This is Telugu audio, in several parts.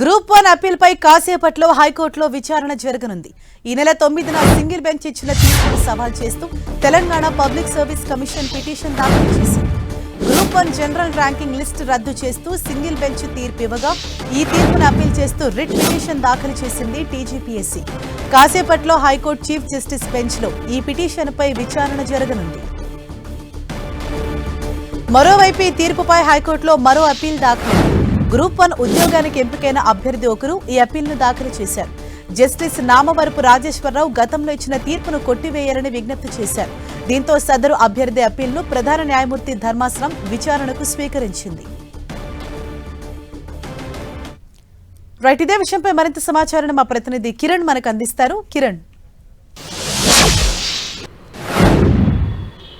గ్రూప్ వన్ అప్పీల్పై కాసేపట్లో హైకోర్టులో విచారణ జరగనుంది. ఈ నెల తొమ్మిదిన సింగిల్ బెంచ్ ఇచ్చిన తీర్పును సవాల్ చేస్తూ Telangana public service commission petition దాఖలు చేసింది. Group one general ranking list రద్దు చేస్తూ సింగిల్ బెంచ్ తీర్పు ఇవ్వగా ఈ తీర్పును అప్పీల్ చేస్తూ రిట్ పిటిషన్ దాఖలు చేసింది టీజీపీఎస్సీ. కాసేపట్లో హైకోర్టు చీఫ్ జస్టిస్ బెంచ్లో ఈ పిటిషన్పై విచారణ జరగనుంది. మరోవైపు ఈ తీర్పుపై హైకోర్టులో మరో అప్పీల్ దాఖలు గ్రూప్ వన్ ఉద్యోగానికి ఎంపికైన అభ్యర్థి ఒకరు ఈ అప్పీల్ను దాఖలు చేశారు. జస్టిస్ నామవరపు రాజేశ్వరరావు గతంలో ఇచ్చిన తీర్పును కొట్టివేయాలని విజ్ఞప్తి చేశారు. దీంతో సదరు అభ్యర్థి అప్పీల్ను ప్రధాన న్యాయమూర్తి ధర్మాసనం విచారణకు స్వీకరించింది. రైట్ ఇదే విషయంపై మరింత సమాచారాన్ని మా ప్రతినిధి కిరణ్ మనకు అందిస్తారు. కిరణ్.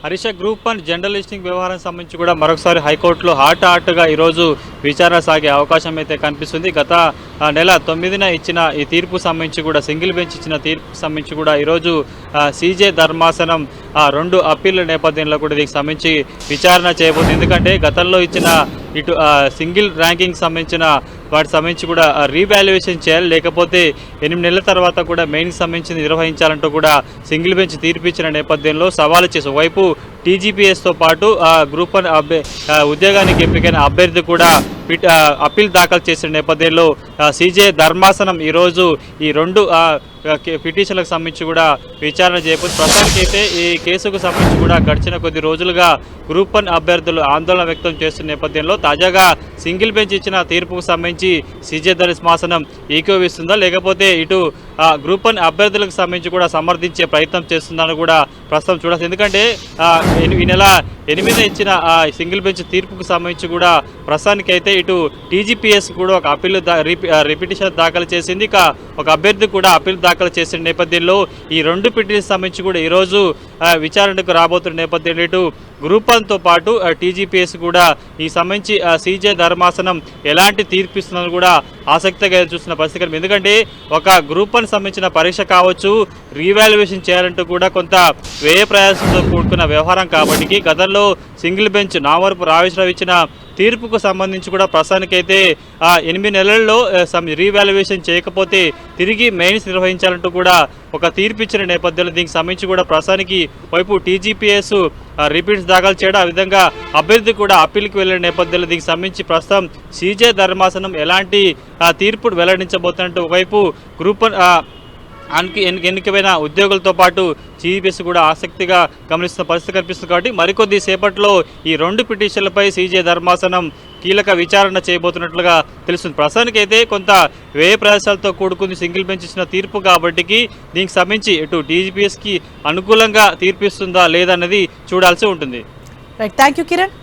హరీష గ్రూప్ వన్ జర్నలిస్టింగ్ వ్యవహారం సంబంధించి కూడా మరొకసారి హైకోర్టులో హాట్ హాట్గా ఈరోజు విచారణ సాగే అవకాశం అయితే కనిపిస్తుంది. గత నెల తొమ్మిదిన ఇచ్చిన ఈ తీర్పు సంబంధించి కూడా సింగిల్ బెంచ్ ఇచ్చిన తీర్పు సంబంధించి కూడా ఈరోజు సీజే ధర్మాసనం రెండు అప్పీళ్ళ నేపథ్యంలో కూడా దీనికి సంబంధించి విచారణ చేయబోతుంది. ఎందుకంటే గతంలో ఇచ్చిన ఇటు సింగిల్ ర్యాంకింగ్ సంబంధించిన వాటి సంబంధించి కూడా రీవాల్యుయేషన్ చేయాలి. లేకపోతే ఎనిమిది నెలల తర్వాత కూడా మెయిన్ సంబంధించి నిర్వహించాలంటూ కూడా సింగిల్ బెంచ్ తీర్పిచ్చిన నేపథ్యంలో సవాలు చేసి ఒకవైపు టీజీపీఎస్తో పాటు ఆ గ్రూప్ వన్ ఉద్యోగానికి ఎంపికైన అభ్యర్థి కూడా పిట్ అప్పీల్ దాఖలు చేసిన నేపథ్యంలో సీజే ధర్మాసనం ఈరోజు ఈ రెండు పిటిషన్లకు సంబంధించి కూడా విచారణ చేయబోతుంది ప్రస్తుతానికైతే ఈ కేసుకు సంబంధించి కూడా గడిచిన కొద్ది రోజులుగా గ్రూప్ వన్ అభ్యర్థులు ఆందోళన వ్యక్తం చేస్తున్న నేపథ్యంలో తాజాగా సింగిల్ బెంచ్ ఇచ్చిన తీర్పుకు సంబంధించి సిజే ధర్మాసనం ఏకీవిస్తుందా లేకపోతే ఇటు గ్రూప్ వన్ అభ్యర్థులకు సంబంధించి కూడా సమర్థించే ప్రయత్నం చేస్తుందని కూడా ప్రస్తుతం చూడాలి ఎందుకంటే ఈ నెల ఎనిమిది ఇచ్చిన ఆ సింగిల్ బెంచ్ తీర్పుకు సంబంధించి కూడా ప్రస్తుతానికి అయితే ఇటు టీజీపీఎస్ కూడా ఒక అప్పీల్ రిపిటిషన్ దాఖలు చేసింది. ఇక ఒక అభ్యర్థి కూడా అప్పీల్ దాఖలు చేసిన నేపథ్యంలో ఈ రెండు పిటిషన్ సంబంధించి కూడా ఈరోజు విచారణకు రాబోతున్న నేపథ్యంలో ఇటు గ్రూప్ వన్తో పాటు టీజీపీఎస్ కూడా ఈ సంబంధించి సీజే ధర్మాసనం ఎలాంటి తీర్పు కూడా ఆసక్తిగా చూస్తున్న పరిస్థితి ఎందుకంటే ఒక గ్రూప్ వన్ సంబంధించిన పరీక్ష కావచ్చు రీవాల్యుయేషన్ చేయాలంటూ కూడా కొంత వ్యయ ప్రయాసంతో కూడుకున్న వ్యవహారం కాబట్టి గతంలో సింగిల్ బెంచ్ నావరపు రావేశ్వరరావు ఇచ్చిన తీర్పుకు సంబంధించి కూడా ప్రస్తుతానికైతే ఆ ఎనిమిది నెలల్లో రీవాల్యుయేషన్ చేయకపోతే తిరిగి మెయిన్స్ నిర్వహించాలంటూ కూడా ఒక తీర్పు ఇచ్చిన నేపథ్యంలో దీనికి సంబంధించి కూడా ప్రస్తుతానికి వైపు టీజీపీఎస్ రిపీట్స్ దాఖలు చేయడం ఆ విధంగా అభ్యర్థి కూడా అప్పీల్కి వెళ్ళిన నేపథ్యంలో దీనికి సంబంధించి ప్రస్తుతం సీజే ధర్మాసనం ఎలాంటి తీర్పు వెల్లడించబోతున్నట్టు ఒకవైపు గ్రూప్ అనికి ఎన్ని- ఉద్యోగులతో పాటు జీబీఎస్ కూడా ఆసక్తిగా గమనిస్తున్న పరిస్థితి కనిపిస్తుంది కాబట్టి మరికొద్ది సేపట్లో ఈ రెండు పిటిషన్లపై సీజే ధర్మాసనం కీలక విచారణ చేయబోతున్నట్లుగా తెలుస్తుంది. ప్రస్తుతానికి అయితే కొంత వ్యయ ప్రయాసాలతో కూడుకుంది సింగిల్ బెంచ్ ఇచ్చిన తీర్పు కాబట్టికి దీనికి సంబంధించి ఇటు డీజీపీఎస్కి అనుకూలంగా తీర్పిస్తుందా లేదన్నది చూడాల్సి ఉంటుంది. Right thank you Kiran